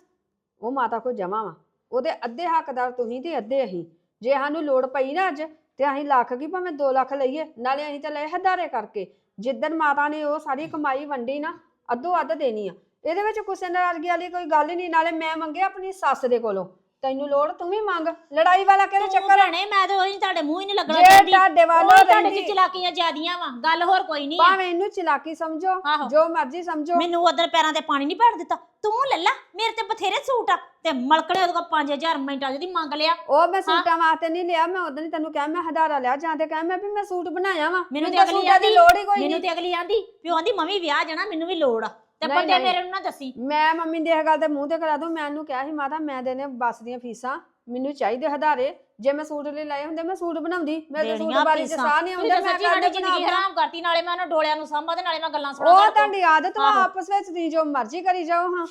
ਉਹ ਮਾਤਾ ਕੋਲ ਜਮਾ ਵਾ। ਉਹਦੇ ਅੱਧੇ ਹੱਕਦਾਰ ਤੁਸੀਂ ਤੇ ਅੱਧੇ ਅਸੀਂ। ਜੇ ਸਾਨੂੰ ਲੋੜ ਪਈ ਨਾ ਅੱਜ ਤੇ ਅਸੀਂ ਲੱਖ ਕੀ ਭਾਵੇਂ 2 ਲੱਖ ਲਈਏ ਨਾਲੇ ਅਸੀਂ ਤਾਂ ਲਏ ਹਦਾਰੇ ਕਰਕੇ। ਜਿੱਦਣ ਮਾਤਾ ਨੇ ਉਹ ਸਾਰੀ ਕਮਾਈ ਵੰਡੀ ਨਾ ਅੱਧੋ ਅੱਧ ਦੇਣੀ ਆ। ਇਹਦੇ ਵਿੱਚ ਕਿਸੇ ਨਾਰਾਜ਼ਗੀ ਵਾਲੀ ਕੋਈ ਗੱਲ ਹੀ ਨਹੀਂ ਨਾਲੇ ਮੈਂ ਮੰਗਿਆ ਆਪਣੀ ਸੱਸ ਦੇ ਕੋਲੋਂ। ਤੈਨੂੰ ਲੋੜ ਤੂੰ ਵੀ ਮੰਗ। ਲੜਾਈ ਵਾਲਾ ਕਿਹੜਾ ਤੂੰ ਚੱਕਰ ਆ? ਭੈਣੇ ਮੈਂ ਤੇ ਉਹੀ ਤੁਹਾਡੇ ਮੂੰਹ ਹੀ ਨਹੀਂ ਲੱਗਣਾ ਜੇ ਤੁਹਾਡੇ ਵੱਲ ਉਹ ਤੁਹਾਡੇ ਰਹਿੰਦੀ। ਚ ਚਲਾਕੀਆਂ ਜਿਆਦੀਆਂ ਵਾ। ਗੱਲ ਹੋਰ ਕੋਈ ਨਹੀਂ ਭਾਵੇਂ ਇਹਨੂੰ ਚਲਾਕੀ ਸਮਝੋ ਆਹੋ। ਜੋ ਮਰਜ਼ੀ ਸਮਝੋ। ਮੈਨੂੰ ਉਧਰ ਪੈਰਾਂ ਤੇ ਪਾਣੀ ਨਹੀਂ ਪੈਣ ਦਿੱਤਾ। ਤੂੰ ਲੈ ਲਾ ਮੇਰੇ ਤੇ ਬਥੇਰੇ ਸੂਟ ਆ। ਤੇ ਮਲਕਣੇ ਉਹਦੇ ਕੋਲ 5000 ਮਿੰਟਾਂ ਜਿਹਦੀ ਮੰਗ ਲਿਆ। ਉਹ ਮੈਂ ਸੂਟਾਂ ਵਾਸਤੇ ਨਹੀਂ ਲਿਆ ਮੈਂ ਉਦੋਂ ਹੀ ਤੈਨੂੰ ਕਿਹਾ ਮੈਂ ਹਜ਼ਾਰਾ ਲਿਆ ਜਾਂ ਤੇ ਕਹਿ ਮੈਂ ਵੀ ਮੈਂ ਸੂਟ ਬਣਾਇਆ ਵਾ। ਮੈਨੂੰ ਤੇ ਅਗਲੀ ਸੂਟਾਂ ਦੀ ਆਂਦੀ ਲੋੜ ਹੀ ਕੋਈ ਮੈਨੂੰ ਨਹੀਂ ਤੇ ਅਗਲੀ ਆਂਦੀ ਵੀ ਉਹ ਆਂਦੀ ਮੰਮੀ ਵਿਆਹ ਜਾਣਾ ਮੈਨੂੰ ਵੀ ਲੋੜ ਆ। ਤੇ ਨਹੀਂ, ਬੰਦੇ ਨਹੀਂ। ਮੇਰੇ ਨੂੰ ਨਾ ਦੱਸੀ। ਮੈਂ ਮੰਮੀ ਦੇ ਇਹ ਗੱਲ ਤੇ ਮੂੰਹ ਤੇ ਕਰਾ ਦੂੰ ਮੈਂ ਉਹਨੂੰ ਕਿਹਾ ਸੀ ਮਾਤਾ ਮੈਂ ਦੇਣੇ ਬੱਸ ਦੀਆਂ ਫੀਸਾਂ ਮੈਨੂੰ ਚਾਹੀਦੇ ਹਜ਼ਾਰੇ ਜੇ ਮੈਂ ਸੂਟ ਲਈ ਲਏ ਹੁੰਦੇ ਮੈਂ ਸੂਟ ਬਣਾਉਂਦੀ। ਮੇਰੇ ਤਾਂ ਸੂਟ ਦੇਣੀਆਂ ਬਾਰੀ ਚ ਫੀਸਾਂ। ਸਾਹ ਨਹੀਂ ਤੁਸੀਂ ਆਉਂਦਾ ਤਾਂ ਮੈਂ ਸੱਚੀ ਸਾਡੀ ਜ਼ਿੰਦਗੀ ਬਣਾ ਹਰਾਮ ਕਰਤੀ ਨਾਲੇ ਮੈਂ ਉਹਨਾਂ ਡੋਲਿਆਂ ਨੂੰ ਸਾਂਭਾ ਤੇ ਨਾਲੇ ਮੈਂ ਗੱਲਾਂ ਸੁਣਾ ਉਹ ਤੁਹਾਡੀ ਆਦਤ ਵਾ ਆਹੋ। ਆਪਸ ਵਿੱਚ ਤੁਸੀਂ ਜੋ ਮਰਜ਼ੀ ਕਰੀ ਜਾਓ ਹਾਂ।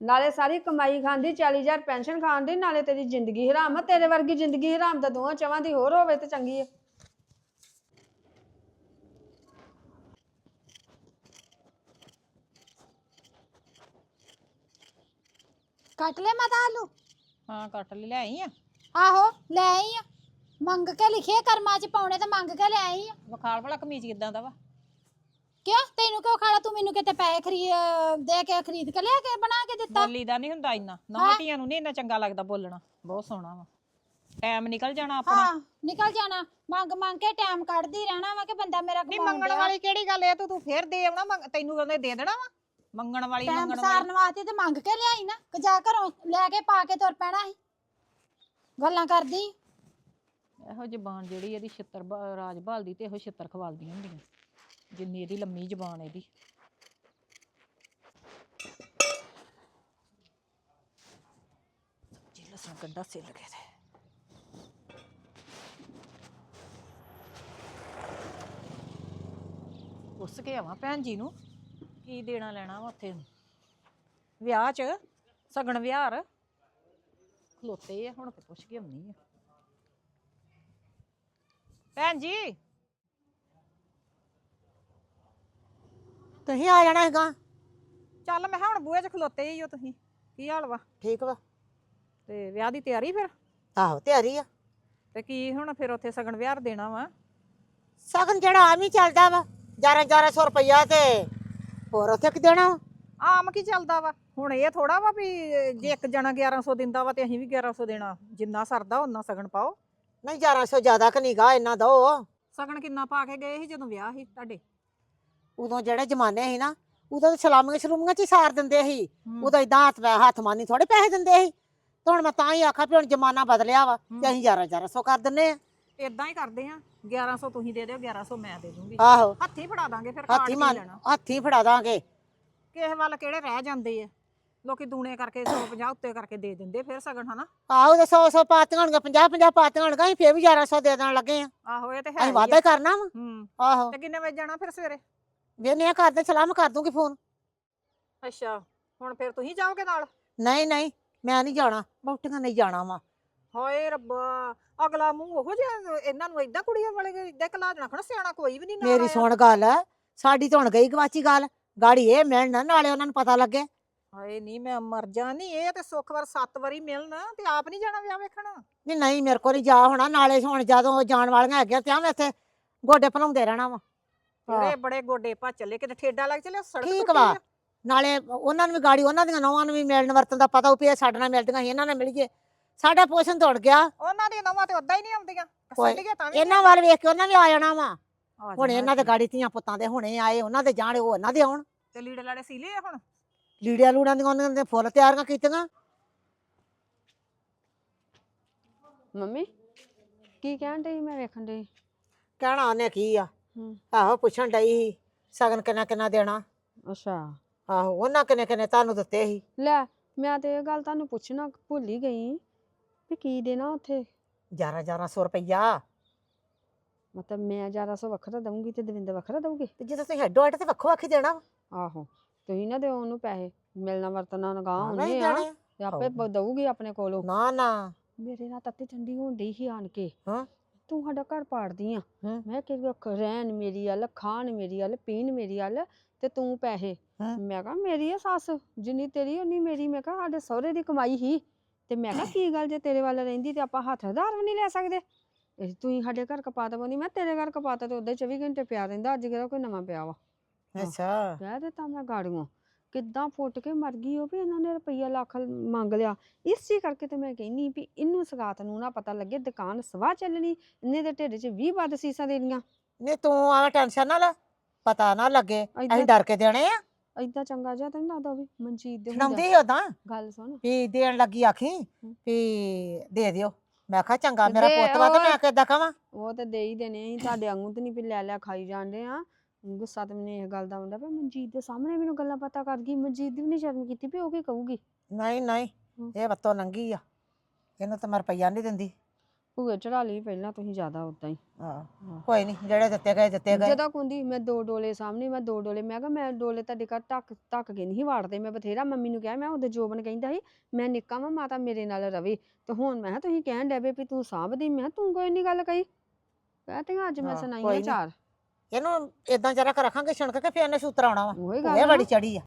ਨਾਲੇ ਸਾਰੀ ਕਮਾਈ ਖਾਂਦੀ 40000 ਪੈਨਸ਼ਨ ਖਾਂਦੀ ਨਾਲੇ ਤੇਰੀ ਜ਼ਿੰਦਗੀ ਹਰਾਮ ਆ ਤੇਰੇ ਵਰਗੀ ਜ਼ਿੰਦਗੀ ਹਰਾਮ ਤਾਂ ਦੋਵਾਂ ਚਵਾਂ ਦੀ ਹੋਰ ਹੋਵੇ ਤੇ ਚੰਗੀ ਹੈ ਕੱਟ ਲੈ ਮਾਤਾ ਆਲੂ? ਹਾਂ ਕੱਟ ਲੈ ਲਿਆਈ ਆ। ਆਹੋ ਲੈ ਆਈ ਆ। ਮੰਗ ਕੇ ਲਿਖੇ ਕਰਮਾਂ ਚ ਪਾਉਣੇ ਤੇ ਮੰਗ ਕੇ ਲੈ ਆਈ ਆ। ਵਿਖਾਲ ਵਾਲਾ ਕਮੀਜ਼ ਕਿਦਾਂ ਦਾ ਵਾ? ਕਿਉਂ? ਤੈਨੂੰ ਕਿਉਂ ਖਾਲਾ ਤੂੰ ਮੈਨੂੰ ਕਿਤੇ ਪੈਸੇ ਖਰੀਦ ਦੇ ਕੇ ਖਰੀਦ ਕੇ ਲਿਆ ਕੇ ਬਣਾ ਕੇ ਦਿੱਤਾ? ਬੋਲੀ ਦਾ ਨਹੀਂ ਹੁੰਦਾ ਇੰਨਾ। ਨਵਾਂ ਧੀਆਂ ਨੂੰ ਨਹੀਂ ਇੰਨਾ ਚੰਗਾ ਲੱਗਦਾ ਬੋਲਣਾ। ਬਹੁਤ ਸੋਹਣਾ ਵਾ। ਟਾਈਮ ਨਿਕਲ ਜਾਣਾ ਆਪਣਾ। ਹਾਂ ਨਿਕਲ ਜਾਣਾ। ਮੰਗ ਮੰਗ ਕੇ ਟਾਈਮ ਕੱਢਦੀ ਰਹਿਣਾ ਵਾ ਕਿ ਬੰਦਾ ਮੇਰਾ ਨਹੀਂ ਕਮਾਉਣ ਮੰਗਣ। ਵਾਲੀ ਕਿਹੜੀ ਗੱਲ ਐ ਤੂੰ ਤੂੰ ਫੇਰ ਦੇ ਆਉਣਾ ਮੰਗ- ਤੈਨੂੰ ਉਹਨੇ ਦੇ ਦੇਣਾ ਵਾ? ਮੰਗਣ ਵਾਲੀ ਟਾਈਮ ਮੰਗਣ ਵਾਲੀ। ਸਾਰਨ ਵਾਸਤੇ ਤੇ ਮੰਗ ਕੇ ਲਿਆਈ ਨਾ ਕਿ ਜਾ ਘਰੋਂ ਲੈ ਕੇ ਪਾ ਕੇ ਤੁਰ ਪੈਣਾ ਸੀ। ਗੱਲਾਂ ਕਰਦੀ। ਇਹੋ ਜ਼ਬਾਨ ਜਿਹੜੀ ਇਹਦੀ ਛਿੱਤਰ ਬ- ਰਾਜ ਭਾਲਦੀ ਤੇ ਇਹੋ ਛਿੱਤਰ ਖਵਾਲਦੀਆਂ ਹੁੰਦੀਆਂ। ਜਿੰਨੀ ਇਹਦੀ ਲੰਮੀ ਜ਼ਬਾਨ ਇਹਦੀ। ਜੀ ਲਸਣ ਗੰਡਾ ਸਿੱਲ ਗਿਆ ਤੇ ਪੁੱਛ ਕੇ ਆਵਾਂ ਭੈਣ ਜੀ ਨੂੰ। ਕੀ ਦੇਣਾ ਲੈਣਾ ਵਾ ਉੱਥੇ? ਵਿਆਹ 'ਚ ਸਗਣ ਵਿਹਾਰ। ਖਲੋਤੇ ਆ ਹੁਣ ਤੇ ਪੁੱਛ ਕੇ ਆਉਣੀ ਆ। ਭੈਣ ਜੀ! ਤੁਸੀਂ ਆ ਜਾਣਾ ਹੈਗਾ ਚੱਲ ਮੈਂ ਕਿਹਾ ਹੁਣ ਬੂਹੇ 'ਚ ਖਲੋਤੇ ਹੀ ਹੋ ਤੁਸੀਂ। ਕੀ ਹਾਲ ਵਾ? ਠੀਕ ਵਾ। ਤੇ ਵਿਆਹ ਦੀ ਤਿਆਰੀ ਫਿਰ? ਆਹੋ ਤਿਆਰੀ ਆ। ਤੇ ਕੀ ਹੁਣ ਫਿਰ ਉੱਥੇ ਸਗਣ ਵਿਹਾਰ ਦੇਣਾ ਵਾ? ਸਗਨ ਜਿਹੜਾ ਆਮ ਹੀ ਚੱਲਦਾ ਵਾ 11 1100 ਰੁਪਈਆ ਤੇ ਹੋਰ ਉੱਥੇ ਕਿ ਦੇਣਾ? ਆਮ ਕੀ ਚੱਲਦਾ ਵਾ? ਹੁਣ ਇਹ ਥੋੜਾ ਵਾ ਵੀ ਜੇ ਇੱਕ ਜਣਾ 1100 ਦਿੰਦਾ ਵਾ ਤੇ ਅਸੀਂ ਵੀ 1100 ਦੇਣਾ। ਜਿੰਨਾ ਸਰਦਾ ਉਹਨਾਂ ਸਗਣ ਪਾਓ। ਨਹੀਂ 1100 ਜ਼ਿਆਦਾ ਕਿ ਗਾ ਇੰਨਾ ਦੋ। ਸਗਣ ਕਿੰਨਾ ਪਾ ਕੇ ਗਏ ਸੀ ਜਦੋਂ ਵਿਆਹ ਸੀ ਤੁਹਾਡੇ? ਉਦੋਂ ਜਿਹੜੇ ਜ਼ਮਾਨੇ ਸੀ ਨਾ ਉਦੋਂ ਤਾਂ ਸਲਾਮੀਆਂ ਸ਼ਰੂਮੀਆਂ ਚ ਹੀ ਸਾਰ ਦਿੰਦੇ ਸੀ। ਉਦੋਂ ਇਦਾਂ ਹੱਥ ਪੈ ਹੱਥ ਮਾਨੀ ਥੋੜੇ ਪੈਸੇ ਦਿੰਦੇ ਸੀ। ਤੇ ਹੁਣ ਮੈਂ ਤਾਂ ਹੀ ਆਖਾਂ ਵੀ ਹੁਣ ਜ਼ਮਾਨਾ ਬਦਲਿਆ ਵਾ। ਤੇ ਅਸੀਂ 11 1100 ਕਰ ਦਿੰਨੇ ਆ। ਇਦਾਂ ਹੀ ਕਰਦੇ ਆ 1100 ਤੁਸੀਂ ਦੇ ਦਿਓ 1100 ਮੈਂ ਦੇ ਦੂੰਗੀ। ਆਹੋ। ਹੱਥੀ ਫੜਾ ਦਾਂਗੇ ਫਿਰ ਕਾਰਡ ਹੱਥੀ ਕੀ ਮੰਨ ਲੈਣਾ। ਹੱਥੀ ਫੜਾ ਦਾਂਗੇ। ਕਿਸੇ ਵੱਲ ਕਿਹੜੇ ਰਹਿ ਜਾਂਦੇ ਆ? ਲੋਕੀ ਦੂਣੇ ਕਰਕੇ 150 ਉੱਤੇ ਕਰਕੇ ਦੇ ਦਿੰਦੇ ਫਿਰ ਸਗਣ ਹਨਾ? ਆਹੋ ਤੇ 100 100 ਪਾਤੀਆਂ ਹੋਣਗੀਆਂ 50 50 ਪਾਤੀਆਂ ਹੋਣਗੀਆਂ ਅਸੀਂ ਫੇਰ ਵੀ 1100 ਦੇ ਦੇਣ ਲੱਗੇ ਆ। ਆਹੋ ਇਹ ਤੇ ਹੈ ਅਸੀਂ ਵਾਅਦਾ। ਹੀ ਕਰਨਾ ਵਾ। ਹੂੰ। ਆਹੋ। ਤੇ ਕਿੰਨੇ ਵਜੇ ਜਾਣਾ ਫਿਰ ਸਵੇਰੇ? ਵੇਨੇ ਆ ਕਰਦੇ ਸਲਾਮ ਕਰ ਦੂੰਗੀ ਫੋਨ। ਅੱਛਾ ਹੁਣ ਫਿਰ ਤੁਸੀਂ ਜਾਓਗੇ ਨਾਲ? ਨਹੀਂ ਨਹੀਂ ਮੈਂ ਨਹੀਂ ਜਾਣਾ ਬੌਟੀਆਂ ਨਹੀਂ ਜਾਣਾ ਵਾ। ਹਾਏ ਰੱਬਾ ਅਗਲਾ ਮੂੰਹ ਉਹੋ ਜਿਹਾ ਇਹਨਾਂ ਨੂੰ ਏਦਾਂ ਕੁੜੀਆਂ ਵਾਲੇ ਏਦਾਂ ਕਲਾ ਦੇਣਾ ਖਣਾ ਸਿਆਣਾ ਕੋਈ ਵੀ ਨਹੀਂ ਨਾਲ ਮੇਰੀ ਆਇਆ। ਸੁਣ ਗੱਲ ਸਾਡੀ ਤਾਂ ਹੁਣ ਗਈ ਗਵਾਚੀ ਗੱਲ ਗਾੜੀ ਇਹ ਮਿਲਣ ਨਾਲੇ ਉਹਨਾਂ ਨੂੰ ਪਤਾ ਲੱਗੇ ਹਾਏ ਨਹੀਂ ਮੈਂ ਮਰ ਜਾ ਨਹੀਂ ਇਹ ਤੇ ਸੁੱਖ ਵਾਰ ਸੱਤ ਵਾਰੀ ਮਿਲਣ ਤੇ ਆਪ ਨਹੀਂ ਜਾਣਾ ਵਿਆਹ ਵੇਖਣ ਨਹੀਂ ਨਹੀਂ ਮੇਰੇ ਕੋਲ ਨਹੀਂ ਜਾ ਹੋਣਾ ਨਾਲੇ ਹੁਣ ਜਦੋਂ ਉਹ ਜਾਣ ਵਾਲੀਆਂ ਹੈਗੀਆਂ ਤੇ ਆ ਮੈਂ ਇੱਥੇ ਗੋਡੇ ਭਲਾਉਂਦੇ ਰਹਿਣਾ ਵਾ। ਤੇਰੇ ਬੜੇ ਗੋਡੇ ਭਾ ਚੱਲੇ ਕਿਤੇ ਠੇਡਾ ਲੱਗ ਚੱਲਿਆ ਸੜਕ ਠੀਕ ਟੁੱਟੀ ਵਾ। ਆ। ਨਾਲੇ ਉਹਨਾਂ ਨੂੰ ਵੀ ਗਾੜੀ ਉਹਨਾਂ ਦੀਆਂ ਨੌਵਾਂ ਨੂੰ ਵੀ ਮਿਲਣ ਵਰਤਨ ਦਾ ਪਤਾ ਉਹ ਵੀ ਇਹ ਸਾਡੇ ਨਾਲ ਮਿਲਦੀਆਂ ਸੀ ਇਹਨਾਂ ਨਾਲ ਮਿਲ ਗਏ ਸਾਡਾ ਪੋਸ਼ਣ ਦੌੜ ਗਿਆ। ਉਹਨਾਂ ਦੀਆਂ ਨਵਾਂ ਤੇ ਉਦਾਂ ਹੀ ਨਹੀਂ ਆਉਂਦੀਆਂ। ਕੋਈ- ਕੱਢੀਏ ਤਾਂ ਵੀ ਨੀ ਇਹਨਾਂ ਵੱਲ ਵੇਖ ਕੇ ਉਹਨਾਂ ਵੀ ਆ ਜਾਣਾ ਵਾ। ਆ ਹੁਣ ਜਾਣਾ ਇਹਨਾਂ ਦੇ। ਗਾੜੀ ਧੀਆਂ ਪੁੱਤਾਂ ਦੇ ਹੁਣੇ ਆਏ ਉਹਨਾਂ ਦੇ ਜਾਣ ਉਹ ਉਹਨਾਂ ਦੇ ਆਉਣ। ਤੇ ਲੀੜੇ ਲਾੜੇ ਸੀ ਲਏ ਆ ਹੁਣ? ਲੀੜਿਆਂ ਲੂੜਾਂ ਦੀਆਂ ਉਹਨਾਂ ਦੇ ਫੁੱਲ ਤਿਆਰੀਆਂ ਕੀਤੀਆਂ। ਮੰਮੀ ਕੀ ਕਹਿਣ ਡਈ ਮੈਂ ਵੇਖਣ ਡਈ? ਕਹਿਣਾ ਉਹਨੇ ਕੀ ਆ? ਹੂੰ। ਆਹੋ ਪੁੱਛਣ ਡਈ ਸੀ ਸਗਨ ਕਿੰਨਾ ਕਿੰਨਾ ਦੇਣਾ। ਅੱਛਾ। ਆਹੋ ਉਹਨਾਂ ਕਿੰਨੇ ਕਿੰਨੇ ਤੁਹਾਨੂੰ ਦਿੱਤੇ ਸੀ। ਲੈ ਮੈਂ ਤੇ ਇਹ ਗੱਲ ਤੁਹਾਨੂੰ ਪੁੱਛਣਾ ਭੁੱਲ ਹੀ ਗਈ। ਵੀ ਕੀ ਦੇਣਾ ਉੱਥੇ? 11 1100 ਰੁਪਈਆ। ਮਤਲਬ ਮੈਂ 1100 ਵੱਖਰਾ ਦਊਂਗੀ ਤੇ ਦਵਿੰਦਰ ਵੱਖਰਾ ਦਊਗੀ? ਤੇ ਜਦੋਂ ਤੁਸੀਂ ਹੈਡੋ ਹੈਡ ਤੇ ਵੱਖੋ ਵੱਖੀ ਦੇਣਾ ਵਾ। ਆਹੋ ਤੁਸੀਂ ਨਾ ਦਿਓ ਉਹਨੂੰ ਪੈਸੇ। ਮਿਲਣਾ ਵਰਤਣਾ ਨਗਾ ਹਾਂ, ਉਹਨੇ ਆ। ਦੇਣੇ ਤੇ ਆਪੇ। ਬ- ਦਊਗੀ ਆਪਣੇ ਕੋਲੋਂ। ਨਾ ਨਾ। ਮੇਰੇ ਨਾਲ ਤੱਤੀ ਹੋਣ ਡਈ ਸੀ ਆਣ ਕੇ। ਹਾਂ। ਤੂੰ ਸਾਡਾ ਘਰ ਪਾੜਦੀ ਆ। ਹਾਂ। ਮੈਂ ਕਿ ਰਹਿਣ ਮੇਰੀ ਵੱਲ ਖਾਣ ਮੇਰੀ ਵੱਲ ਪੀਣ ਮੇਰੀ ਵੱਲ ਤੇ ਤੂੰ ਪੈਸੇ। ਹਾਂ। ਮੈਂ ਕਿਹਾ ਮੇਰੀ ਆ ਸੱਸ। ਜਿੰਨੀ ਤੇਰੀ ਉਨੀ ਮੇਰੀ। ਮੈਂ ਕਿਹਾ ਸਾਡੇ ਸਹੁਰੇ ਦੀ ਕਮਾਈ ਹੀ। ਤੇ ਮੈਂ ਕਿਹਾ ਕੀ ਗੱਲ ਜੇ ਤੇਰੇ ਵੱਲ ਰਹਿੰਦੀ ਤੇ ਆਪਾਂ ਹੱਥ ਹਜ਼ਾਰ ਵੀ ਨਹੀਂ ਲੈ ਸਕਦੇ? ਇਹ ਤੂੰ ਸਾਡੇ ਘਰ ਕਪਾਤ ਬੰਦੀ ਮੈਂ ਤੇਰੇ ਘਰ ਕਪਾਤ ਤੇ ਉਦਾਂ 24 ਘੰਟੇ ਪਿਆ ਰਹਿੰਦਾ ਅੱਜ ਕਿਹੜਾ ਕੋਈ ਨਵਾਂ ਪਿਆ ਵਾ? ਹਾਂ। ਅੱਛਾ। ਕਹਿ ਦਿੱਤਾ ਮੈਂ ਗਾੜੀਆਂ। ਕਿੱਦਾਂ ਫੁੱਟ ਕੇ ਮਰ ਗਈ ਉਹ ਵੀ ਇਹਨਾਂ ਨੇ ਰੁਪਈਆ ਲੱਖ ਮੰਗ ਲਿਆ। ਇਸੇ ਕਰਕੇ ਤੇ ਮੈਂ ਕਹਿੰਨੀ ਵੀ ਇਹਨੂੰ ਸਗਾਤ ਨੂੰ ਨਾ ਪਤਾ ਲੱਗੇ ਦੁਕਾਨ ਸਵਾਹ ਚੱਲਣੀ ਇਹਨੇ ਦੇ ਢਿੱਡ 'ਚ 20 ਵੱਧ ਸੀਸਾਂ ਦੇਣੀਆਂ। ਨਹੀਂ ਤੂੰ ਆਵੇਂ ਟੈਨਸ਼ਨ ਨਾ ਲੈ ਪਤਾ ਨਾ ਲੱਗੇ ਅਸੀਂ ਏਦਾਂ ਡਰ ਕੇ ਦੇਣੇ ਆ। ਏਦਾਂ ਚੰਗਾ ਜਿਹਾ ਤਾਂ ਨਹੀਂ ਲੱਗਦਾ ਵੀ ਮਨਜੀਤ ਦੇ ਸੁਣਾਉਂਦੀ ਹੁੰਦਿਆਂ। ਸੀ ਉਦਾਂ ਗੱਲ ਸੁਣ। ਵੀ ਦੇਣ ਲੱਗੀ ਆਖੀ ਵੀ ਦੇ ਦਿਓ। ਮੈਂ ਕਿਹਾ ਚੰਗਾ ਤੇ ਮੇਰਾ ਦੇ ਪੁੱਤ ਵਾ ਤੇ ਮੈਂ ਉਹ- ਕਿੱਦਾਂ ਕਵਾਂ? ਉਹ ਤੇ ਦੇ ਹੀ ਦੇਣੇ ਅਸੀਂ ਤੁਹਾਡੇ ਵਾਂਗੂ ਤੇ ਨਹੀਂ ਵੀ ਲੈ ਲੈ ਖਾਈ ਜਾਂਦੇ ਆ। ਗੁੱਸਾ ਤੇ ਮੈਨੂੰ ਇਹ ਗੱਲ ਦਾ ਹੁੰਦਾ ਵੀ ਮਨਜੀਤ ਦੇ ਸਾਹਮਣੇ ਮੈਨੂੰ ਗੱਲਾਂ ਪਤਾ ਕਰ ਗਈ ਮਨਜੀਤ ਦੀ ਵੀ ਨਹੀਂ ਸ਼ਰਮ ਕੀਤੀ ਵੀ ਉਹ ਕੀ ਕਹੂਗੀ। ਨਹੀਂ ਨਹੀਂ ਹਮ। ਇਹ ਵੱਤੋਂ ਨੰਗੀ ਆ। ਇਹਨੂੰ ਤਾਂ ਮੈਂ ਰੁਪਈਆ ਨਹੀਂ ਦਿੰਦੀ। ਭੂਏ ਚੜਾ ਲਈ ਪਹਿਲਾਂ ਤੁਸੀਂ ਜ਼ਿਆਦਾ ਉਦਾਂ ਹੀ। ਹਾਂ ਕੋਈ ਨਹੀਂ ਜਿਹੜੇ ਦਿੱਤੇ ਗਏ ਦਿੱਤੇ ਗਏ। ਜਦੋਂ ਕੁੰਦੀ ਮੈਂ ਦੋ ਡੋਲੇ ਸਾਹਮਣੇ ਮੈਂ ਦੋ ਡੋਲੇ ਮੈਂ ਕਿਹਾ ਮੈਂ ਡੋਲੇ ਤੁਹਾਡੇ ਘਰ ਟੱਕ ਟੱਕ ਕੇ ਨਹੀਂ ਵਾੜਦੇ ਮੈਂ ਬਥੇਰਾ ਮੰਮੀ ਨੂੰ ਕਿਹਾ ਮੈਂ ਉਹਦੇ ਜੋਬਨ ਕਹਿੰਦਾ ਸੀ ਮੈਂ ਨਿੱਕਾ ਵਾ ਮਾਤਾ ਮੇਰੇ ਨਾਲ ਰਵੇ। ਤੇ ਹੁਣ ਮੈਂ ਕਿਹਾ ਤੁਸੀਂ ਕਹਿਣ ਡੈ ਵੀ ਤੂੰ ਸਾਂਭਦੀ ਮੈਂ ਕਿਹਾ ਤੂੰ ਕੋਈ ਨਹੀਂ ਗੱਲ ਕਹੀ? ਕਹਤੇ ਅੱਜ ਮੈਂ ਹਾਂ, ਸੁਣਾਈਆਂ ਕੋਈ ਨੀ। ਚਾਰ। ਇਹਨੂੰ ਇਦਾਂ ਜਰਾ ਰੱਖਾਂਗੇ ਛਣਕ ਕੇ ਫੇਰ ਇਹਨੇ ਸੂਤਰ ਆਉਣਾ ਵਾ। ਉਹੀ ਇਹ ਆ ਬੜੀ ਚੜੀ ਆ।